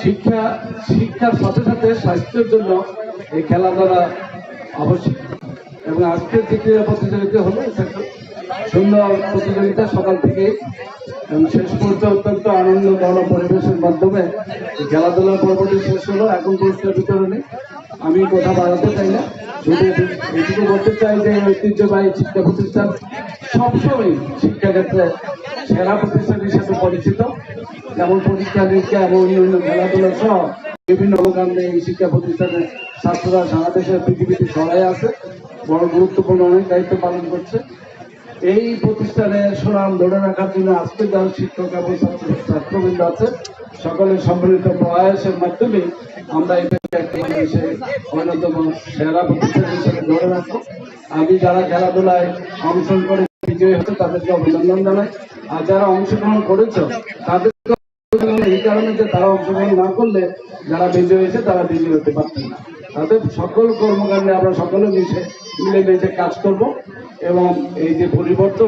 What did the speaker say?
শিক্ষা, শিক্ষার সাথে সাথে স্বাস্থ্যের জন্য এই খেলাধুলা আবশ্যক। এবং আজকের যে ক্রীড়া প্রতিযোগিতা হলো সুন্দর প্রতিযোগিতা সকাল থেকে এবং শেষ পর্যন্ত অত্যন্ত আনন্দ পরিবেশের মাধ্যমে খেলাধুলার পর্বটি শেষ হলো। এখন পুরস্কার বিতরণী। আমি কথা বাড়াতে চাই না। এটুকু বলতে চাই যে ঐতিহ্যবাহী শিক্ষা প্রতিষ্ঠান সবসময় শিক্ষাক্ষেত্রে সেরা প্রতিষ্ঠান হিসেবে পরিচিত, যেমন পরীক্ষা, নিরীক্ষা এবং অন্যান্য খেলাধুলা সহ বিভিন্ন অবকাণ্ডে এই শিক্ষা প্রতিষ্ঠানের ছাত্ররা সারা দেশের পৃথিবীতে ছড়াই আছে। বড় গুরুত্বপূর্ণ অনেক দায়িত্ব পালন করছে। এই প্রতিষ্ঠানে সুনাম ধরে রাখার জন্য আজকে যারা শিক্ষক এবং ছাত্র- ছাত্রবৃন্দ আছে সকলের সম্মিলিত প্রয়াসের মাধ্যমে আমরা এটাকে অন্যতম সেরা প্রতিষ্ঠান হিসেবে ধরে রাখব। আমি যারা খেলাধুলায় অংশগ্রহণ করে বিজয়ী হচ্ছে তাদেরকে অভিনন্দন জানাই। যারা অংশগ্রহণ করেছ তাদেরকে এই কারণে যে তারা অংশগ্রহণ না করলে, যারা বেঁচে হয়েছে, তারা বিজয়ী হতে পারতেন না। তাদের সকল কর্মকাণ্ডে আমরা সকলে মিশে মিলে মিশে কাজ করব এবং এই যে পরিবর্তন